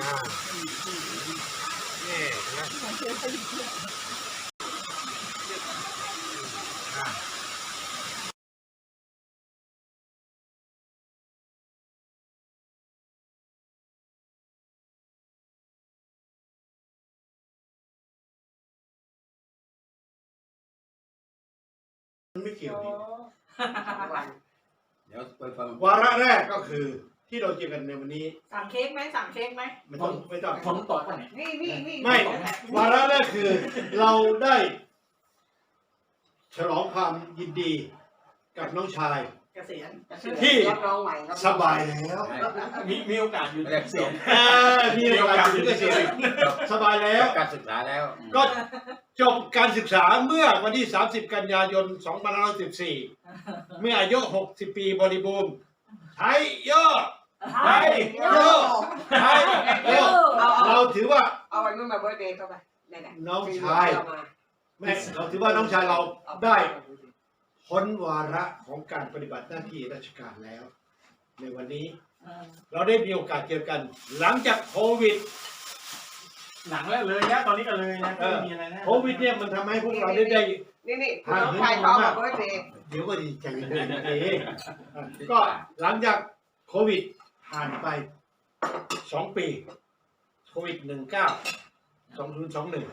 อ่านี่นะอ่ามันไม่เกี่ยวนี่เดี๋ยวไปฟังวาระแรกก็คือ ที่เราเจอกันในวันนี้ สั่งเค้กไหมสั่งเค้กไหมไม่ต้องไม่ต้องฝนตกปะเนี่ยนี่นี่นี่ไม่วาระแรกคือ เราได้ ฉลองความยินดีกับน้องชาย เกษียณที่รับรองใหม่ครับสบายแล้วมีมีโอกาสอยู่เสียงเออมีโอกาสถึงเกษียณสบายแล้ว การศึกษาแล้ว ก็จบการศึกษาเมื่อวันที่ 30 กันยายน 2514 เมื่ออายุ 60 ปีบริบูรณ์ไทยโย ไทยโยไทยโยเอาเอาเราถือว่าเอาไว้นู่นมาเบอร์เดย์เข้าไปไหนๆน้องชายแม่เราถือว่าน้องชายเราได้พ้นวาระของการปฏิบัติหน้าที่ราชการแล้ว ในวันนี้ เราได้มีโอกาสเจอกัน หลังจากโควิดหนังแล้วเลยนะตอนนี้ก็เลยนะเออไม่มีอะไรนะโควิดเนี่ยมันทำให้พวกเราได้ได้นี่นี่คุณน้องชายเขามาเบอร์เดย์เดี๋ยวก็ดีใจกันเลยก็หลังจากโควิด ผ่านไปสองปีโควิดหนึ่งเก้าสองศูนย์สองหนึ่ง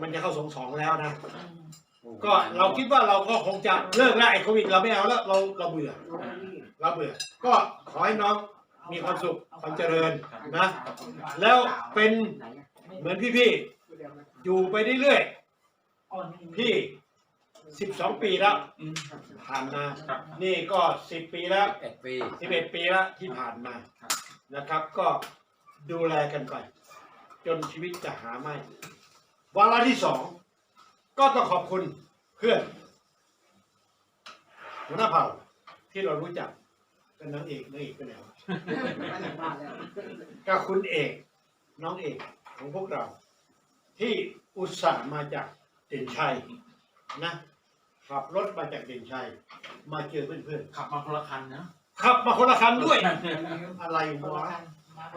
มันจะเข้าสองสองแล้วนะ ก็เราคิดว่าเราก็คงจะเลิกแล้วไอ้โควิด เราไม่เอาแล้วเราเราเบื่อ เราเบื่อ ก็ขอให้น้องมีความสุขความเจริญนะ แล้วเป็นเหมือนพี่ๆอยู่ไปเรื่อยๆพี่ สิบสองปีแล้วอืมผ่านมานี่ก็สิบปีแล้วเอ็ดปี สิบเอ็ดปีแล้วที่ผ่านมานะครับ ก็ดูแลกันไป จนชีวิตจะหาไม่วาระที่สองก็ต้องขอบคุณเพื่อนหัวหน้าเผ่าที่เรารู้จักเป็นนางเอกนางเอกเป็นไหนวกับคุณเอกน้องเอกของพวกเรา ที่อุตส่าห์มาจากเด่นชัยนะ ขับรถมาจากเด่นชัย มาเจอเพื่อนๆขับมาคนละคันนะขับมาคนละคันด้วย อะไรวะ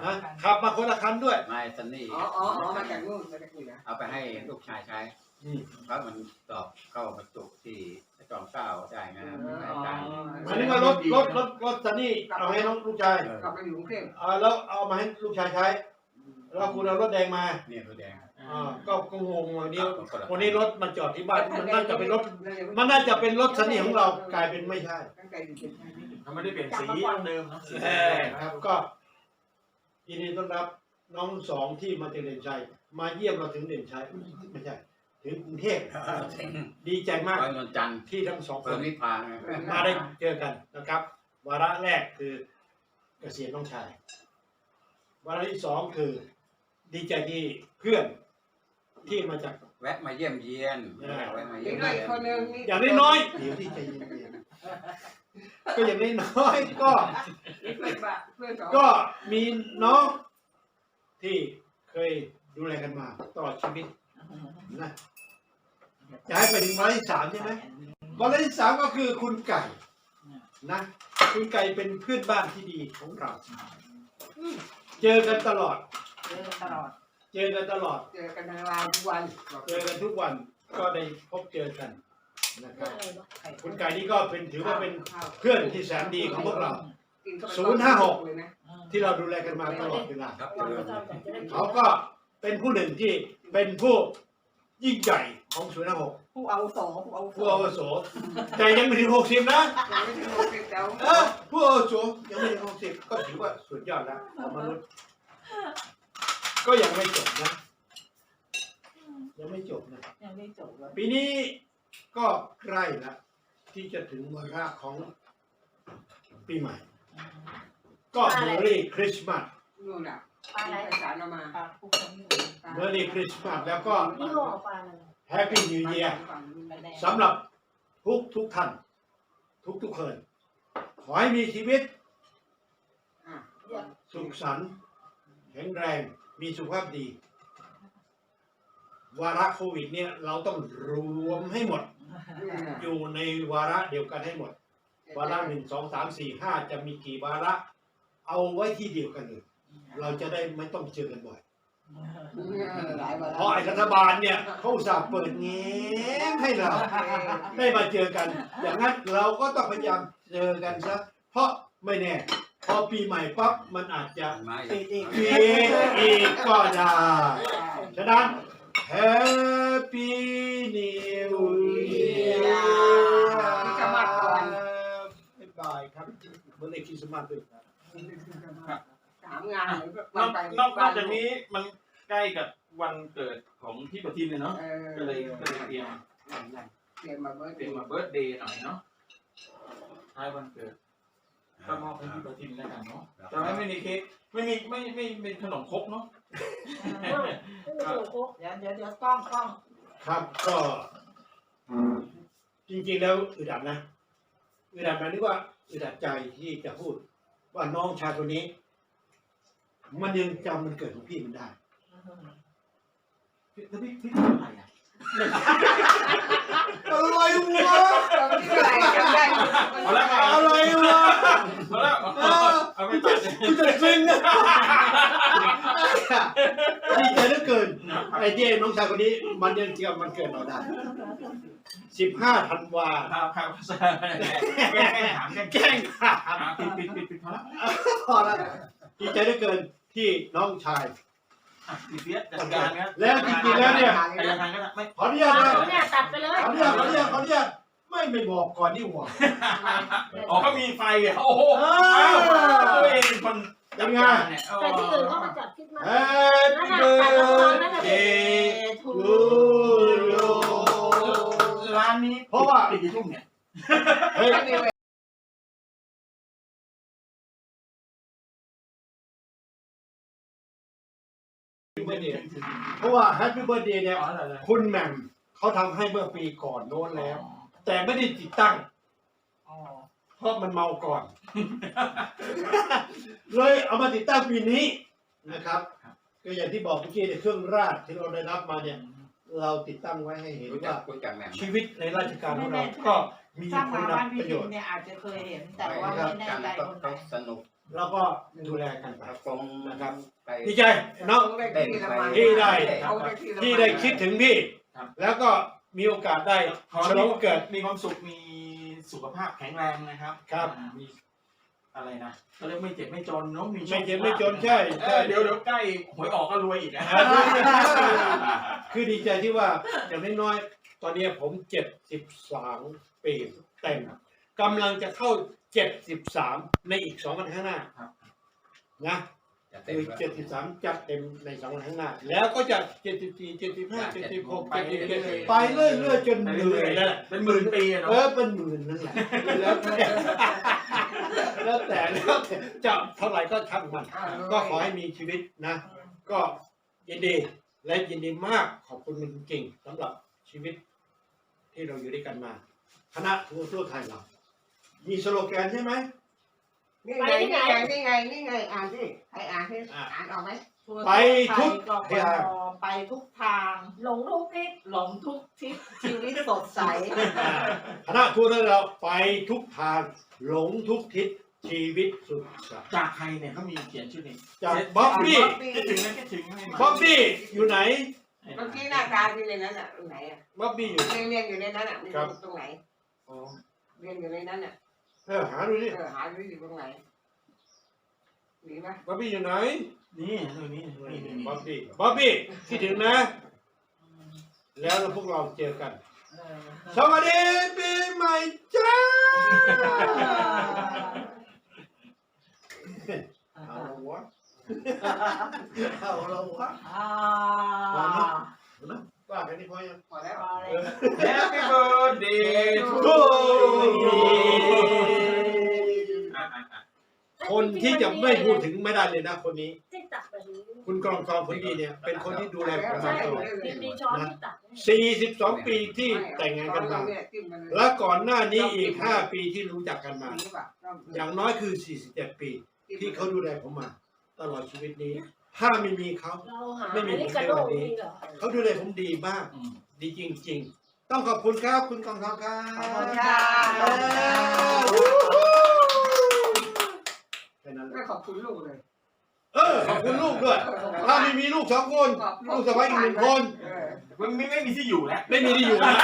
ฮะขับมาคนละคันด้วยนายซันนี่อ๋ออ๋ออ๋อมาจากนู่นมาจากนี่นะเอาไปให้ลูกชายใช้อืมเพราะมันสอบเข้าบรรจุที่จอมเกล้าได้งานได้การหมายถึงว่ารถรถรถรถซันนี่เอาให้น้องลูกชายเออกลับไปอยู่กรุงเทพเอาแล้วเอามาให้ลูกชายใช้ แล้วคุณเอารถแดงมาเนี่ยตัวแดงอ่าก็ก็งงวันนี้คนละวันนี้รถมันจอดที่บ้านมันน่าจะเป็นรถ มันน่าจะเป็นรถซันนี่ของเรากลายเป็นไม่ใช่ ตั้งแต่อยู่เป็นเขาไม่ได้เปลี่ยนสีเดิมเนาะสีเออครับก็ยินดีต้อนรับน้องสองที่มาจากเด่นชัย มาเยี่ยมเราถึงเด่นชัยไม่ใช่ ถึงกรุงเทพดีใจมากร้อยนวลจันทร์ที่ทั้งสองคเพิ่มนนิพพานมาได้เจอกันนะครับ วาระแรกคือเกษียณน้องชาย วาระที่สองคือ ดีใจที่เพื่อนที่มาจาก แวะมาเยี่ยมเยียนแวะมาเยี่อียกมหน่อยเยียนคนหนึงนี่อย่างน้อยๆเดี๋ยวที่ใจเย็นๆก็อย่างน้อยๆก็นี่เพื่อนบ้านเพื่อนสองก็มีน้องที่เคยดูแลกันมาตลอดชีวิตนะจะให้ไปถึงวาระที่สามใช่ไหมวาระที่สามก็คือคุณไก่นะคุณไก่เป็นเพื่อนบ้านที่ดีของเรา เจอกันตลอด เดินตลอด เจอกันตลอด เจอกันทางไลน์ทุกวันเจอกันทุกวันก็ได้พบเจอกันนะครับ คุณไก่นี่ก็เป็นถือว่าเป็นเพื่อนที่แสนดีของพวกเรากินเข้าไปศูนย์ห้าหกเลยนะที่เราดูแลกันมาตลอดเวลาครับเจริญเขาก็เป็นผู้หนึ่งที่เป็นผู้ยิ่งใหญ่ของศูนย์ห้าหกผู้อาวุโสผู้อาวุโสผู้อาวุโสแต่ยังไม่ถึงหกสิบนะยังไม่ถึงหกสิบแต่ว่าเออผู้อาวุโสยังไม่ถึงหกสิบก็ถือว่าสุดยอดแล้วของมนุษย์ ก็ยังไม่จบนะ ยังไม่จบนะ ยังไม่จบเลยปีนี้ก็ใกล้ละที่จะถึงวาระของปีใหม่ ก็เมอรี่คริสต์มาสนู่นน่ะปลาอะไรไปสารเรามาปลาผู้คนอยู่เมอรี่คริสต์มาสแล้วก็ยี่ห้อปลาอะไรแฮปปี้นิวเยียร์ปลาแดงสำหรับทุกทุกท่านทุกทุกคน ขอให้มีชีวิตอะสุขสันต์แข็งแรง มีสุขภาพดี วาระโควิด เนี่ย เราต้องรวมให้หมดนู่นน่ะอยู่ในวาระเดียวกันให้หมด วาระหนึ่งสองสามสี่ห้าจะมีกี่วาระ เอาไว้ที่เดียวกันเลยเราจะได้ไม่ต้องเจอกันบ่อยหลายวันเพราะไอ้รัฐบาลเนี่ยเขาอุตส่าห์เปิดแง้มให้เราได้มาเจอกัน อย่างนั้นเราก็ต้องพยายามเจอกันซะเพราะไม่แน่ พอปีใหม่ปั๊บมันอาจจะไม่ติดอีกปีอีกก็ได้ฉะนั้น Happy New Year ที่จะมาก่อน บ๊ายบายครับเมื่อไหร่คริสต์มาสด้วยครับถามงานนอกนอกนอกจากนี้มันใกล้กับวันเกิดของพี่ประทินเลยเนาะเออก็เลยก็เลยเตรียมเตรียมมาเบิร์ดเตรียมมาเบิร์ดเดย์หน่อยเนาะท้ายวันเกิดก็มอบ ให้พี่ประทินแล้วกันเนาะแต่ว่าไม่มีเค้กไม่มีไม่ไม่เป็นขนมครกเนาะเดี๋ยวเดี๋ยวเดี๋ยวกล้องกล้องครับก็จริงๆแล้วอึดอัดนะอึดอัดหมายถึงว่าอึดอัดใจที่จะพูด ว่าน้องชายคนนี้ มันยังจำมันเกิดของพี่มันได้แล้วพี่พี่ทำอะไรอะ อะไรวะ ที่ไหนจำได้ เอาละ อะไรวะ เอาละเอาไปตัด กูจะซึ้งนะดีใจเหลือเกิน ไอ้ที่ไอ้น้องชายคนนี้ มันยังจำมันเกิดเราได้สิบห้าธันวาครับครับแกล้งถามแกล้งแกล้งถามปิดปิดปิดปิดพอละพอแล้วดีใจเหลือเกินที่น้องชายปิดเสียจัดการครับแล้วจริงๆแล้วเนี่ยอายการก็ได้ไม่ขออนุญาตนะเนี่ยตัดไปเลยขออนุญาตขออนุญาตขออนุญาต ไม่ไม่บอกก่อนนี่หว่า อ๋อเขามีไฟอะโอ้โหอ้าอ้าววตัวเองคนเป็นไงเนี่ยแต่ที่อื่นเขามาจัดคริสต์มาส Happy นั่นน่ะตัดละครนั่นน่ะ birthday ทู to you ร้านนี้เพราะว่า ปิดกี่ทุ่มเนี่ย เฮ้ยเพราะว่า Happy Birthday เนี่ย อ๋อเหรอ คุณแหม่มเขาทำให้เมื่อปีก่อนโน้นแล้ว แต่ไม่ได้ติดตั้งเพราะมันเมาก่อน เลยเอามาติดตั้งปีนี้นะครับ ก็อย่างที่บอกเมื่อกี้เนี่ยเครื่องราชที่เราได้รับมาเนี่ย เราติดตั้งไว้ให้เห็นรู้จัว่ากรู้จักแหม่มชีวิตในราชการของเราก็มีถ้าคุมาณบ้านพี่ประโยดิชนน์ เนี่ยอาจจะเคยเห็นแต่ว่าไม่แน่กันใจก็คนไหนก็สนุกแล้วก็ดูแลกันไปแล้วคงนะครับ ไป ดีใจเนาะ ที่ได้ ที่ได้คิดถึงพี่แล้วก็ มีโอกาสได้ขอฉลองวันเกิด มีความสุขมีสุขภาพแข็งแรงนะครับครับ อ่ามีอะไรนะเขาเรียกไม่เจ็บไม่จนเนาะมีโชคไม่เจ็บไม่จนใช่เอใช่ อเดี๋ยวเดี๋ยวใกล้หวยออกก็รวยอีกนะคือดีใจที่ว่าอย่างน้อยๆตอนนี้ผมเจ็ดสิบสามปีเต็มกำลังจะเข้าเจ็ดสิบสามในอีกสองวันข้างหน้าครับ นะจะ เต็มคือแล้วเจ็ดสิบสามจะเต็มในสองวันข้างหน้า แล้วก็จะเจ็ดสิบสี่เจ็ดสิบห้าเจ็ดสิบหกไปเจ็ดสิบเรื่เจ็ดอยๆไปเรื่อยๆจนไปเหนื่เรื่ออยยๆแล้วแหละเป็นหมื่นปีอะเอเนาะอเป็นหมื่นนั่นแหละแล้วแต่แล้วแต่แล้วแต่จะเท่าไหร่ก็ช่างมัน ก็ขอให้มีชีวิตนะ ก็ยินดีและยินดีมากขอบคุณมันจริงๆสำหรับชีวิตที่เราอยู่ด้วยกันมา คณะทัวร์ทั่วไทยเรา มีสโลแกนใช่ไหม นี่ไงนี่ไงนี่ไงนี่ไงอ่านสิให้อ่านให้อ่านออกไหมไปทุกกกไปทุกทาง หลงทุกทิศหลงทุกทิศชีวิตสดใสอ่าคณะทัวร์ทั่วไทยเราไปทุกทาง หลงทุกทิศชีวิตสุดสันต์จากใครเนี่ยเขามีเขียนชื่อนี้จากบ๊อบบี้คิดถึงนะคิดถึงไม่มาบ๊อบบี้อยู่ไหนเมื่อกี้หน้าตาที่ในนั้นอะตรงไหนอะบ๊อบบี้อยู่เรียนเรียนอยู่ในนั้นอะครับตรงไหนอ๋อเรียนอยู่ในนั้นอะ เออหาดูนี่เออหาดูอยู่ตรงไหนมีไหมบ๊อบบี้อยู่ไหนนี่ตรงนี้นี่นี่นี่บ๊อบบี้บ๊อบบี้คิดถึงนะ แล้วเราพวกเราเจอกันสวัสดีปีใหม่จ้าเอาละวะเอาละวะอ่าว่ากันนี่พอยังพอแล้วพอเล คนที่จะไม่พูดถึงไม่ได้เลยนะคนนี้ ที่ตักแบบนี้คุณกรองกองคนดีเนี่ย เป็นคนที่ดูแลผมใช่มาตลอดมีมีช้อนที่ตักเนี่ย42 ปีที่แต่งงานกันมา และก่อนหน้านี้อีก 5 ปีที่รู้จักกันมา อย่างน้อยคือ 47 ปี ที่เขาดูแลผมมา ตลอดชีวิตนี้ ถ้าไม่มีเขา เราหาไม่มี อันนี้กระโดดมีเหรอเขาดูแลผมดีมาก อืม ดีจริง ๆ ต้องขอบคุณครับ คุณกองทองครัขอบคุณบค่ะแค่นั้นแห ไม่ ละ ข อบคุณลูกเลย เออขอบคุณลูกด้วย ถ้าไม่มีลูกสองคนลูกสะใภ้อีกหนึ่งคน เออมันไม่ไม่มีที่อยู่แล้วไม่มีที่อยู่แล้ว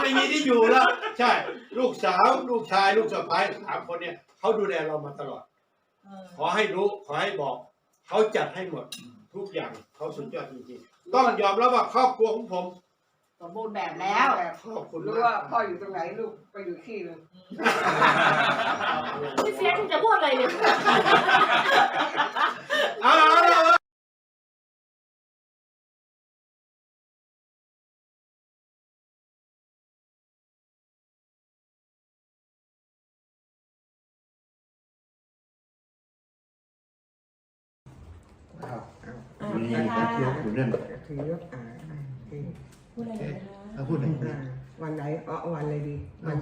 ไม่มีที่อยู่แล้ว ใช่ ลูกสาว ลูกชาย ลูกสะใภ้สามคนเนี่ยเขาดูแลเรามาตลอดเออขอให้รู้ ขอให้บอก เขาจัดให้หมด ทุกอย่างเขาสุดยอดจริงๆ ต้องยอมรับว่าครอบครัวของผมส มบูรณ์แบบแล้วขอบคุณรู้มากว่าพ่ออยู่ตรงไหนลูกไปอยู่ที่นึงพี่เฟียสคุณจะพูดอะไรเนี่ย เอาละเอาละเอาละมีการยกอยู่นั่นถือยกอ่าโอเค พูดอะไรนะคะเอาพูดหน่อยอ่าวันไหนอ๋อวันอะไรดีวัน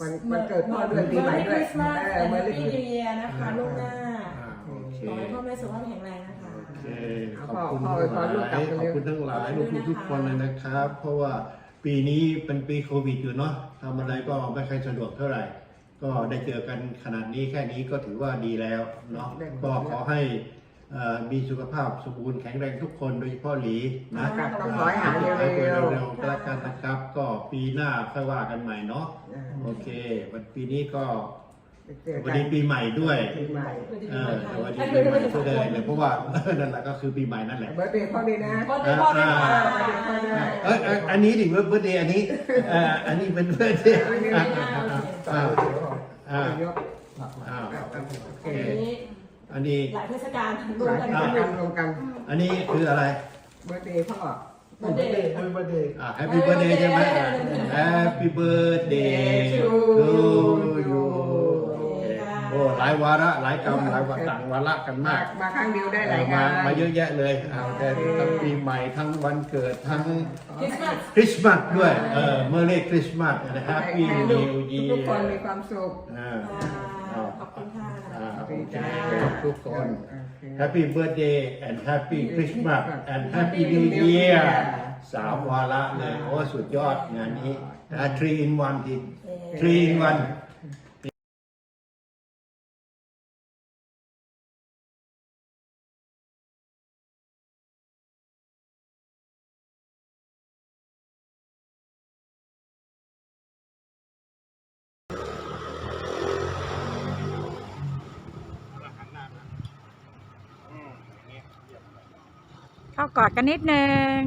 วันวันเกิดพ่อด้วยปีใหม่ด้วยคริสต์มาสเอแออนเมื่อด์ลิปี้นิวเยียร์นะคะลูกหน้าโอเคขอให้พ่อแม่สุขภาพแข็งแรงนะคะ โอเคขอบคุณทั้งหลายขอบคุณทั้งหลายลูกทุกทุกคนเลยนะครับ เพราะว่าปีนี้เป็นปีโควิดอยู่เนาะทำอะไรก็ไม่ค่อยสะดวกเท่าไหร่ ก็ได้เจอกันขนาดนี้แค่นี้ก็ถือว่าดีแล้วเนาะก็ขอให้เอ่อ มีสุขภาพสมบูรณ์แข็งแรงทุกคนโดยเฉพาะหลีนะก็ต้องขอให้หายขอให้เร็วเร็วๆก็แล้วกันนะครับ ก็ปีหน้าค่อยว่ากันใหม่เนาะๆอ่าโอเค วันปีนี้ก็เจอสวัสกัดีนปีใหม่ด้วยปีใหม่เออสวัสดีปีใหม่ด้วยเลยเพราะว่านั่นแหละก็คือปีใหม่นั่นแหละเบิร์ดเดย์พ่อดีนะพ่อได้พ่อได้ค่ะเอยเอยอันนี้ดิเบิร์ดเดย์อันนี้เอ่ออันนี้เป็นเบิร์ดเดย์อันนี้อะไม่อะเอาอะเดี๋ยวอ่าพ่ออ่ายกอ้าวโอเค อันนี้อันนี้ หลายเทศกาลรวหมลายกันกิจกรรมรวมกันอันนี้คืออะไรเบิร์ดเดย์พ่อเบอร์เดย์ อ่า Happy Birthday ใช่ไหมอ่า Happy Birthday to you โอเคโอ้หลายวาระหลายกรรมหลายวาระต่างวาระกันมามากมาครั้งเดียวได้หลายมางานมาเยอะแยะเลยเอาแต่ทั้งปีใหม่ทั้งวันเกิดทั้ง คริสต์มาส คริสต์มาสด้วย เออเมื่อเลขคริสต์มาสนะ Happy ให้ New ทุก Year คนมีความสุข อ่าขอบ ทุกคนโอเค Happy Birthday and Happy Christmas and Happy New Year สามวาระเลย โอ้ สุดยอดงานนี้นะ three in one ที three in one เข้ากอดกันนิดนึง